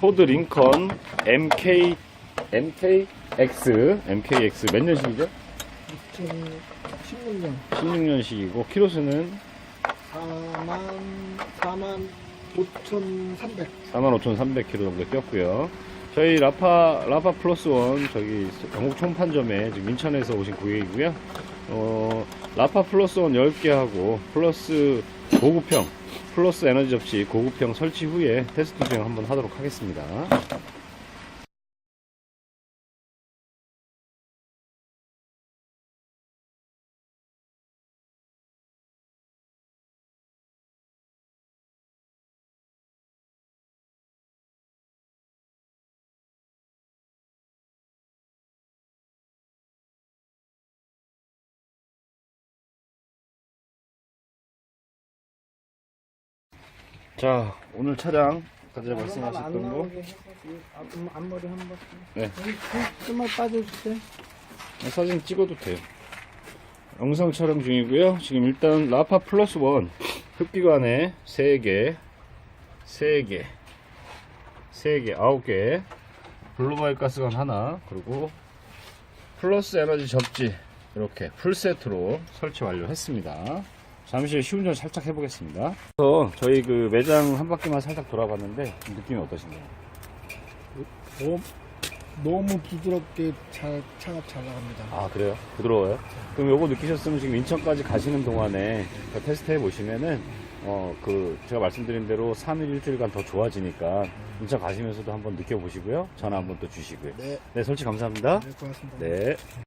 포드 링컨 MK MKX MKX 몇 년식이죠? 2016년 16년식이고 키로수는 4만 4만 5,300 45,300km 정도 뛰었고요. 저희 라파 라파 플러스 원 저기 영국 총판점에 지금 인천에서 오신 고객이고요. 어, 라파 플러스 원 10개 하고 플러스 고급형 플러스 에너지 접시 고급형 설치 후에 테스트 주행 한번 하도록 하겠습니다. 자, 오늘 차량 아까 말씀하셨던 거 앞머리 한 번. 네. 좀만 빠져주세요. 사진 찍어도 돼요. 영상 촬영 중이고요. 지금 일단 라파 플러스 원 흡기관에 3개, 3개, 3개, 9개, 블루바이 가스관 하나, 그리고 플러스 에너지 접지 이렇게 풀 세트로 설치 완료했습니다. 잠시 시운전 살짝 해보겠습니다. 그래서 저희 그 매장 한 바퀴만 살짝 돌아봤는데 느낌이 어떠신가요? 너무, 너무 부드럽게 잘, 차가 잘 나갑니다. 아 그래요? 부드러워요? 그럼 요거 느끼셨으면 지금 인천까지 가시는 동안에 그 테스트 해보시면은 어 그 제가 말씀드린 대로 3일 일주일간 더 좋아지니까 인천 가시면서도 한번 느껴보시고요 전화 한번 또 주시고요 네, 네 설치 감사합니다 네, 고맙습니다. 네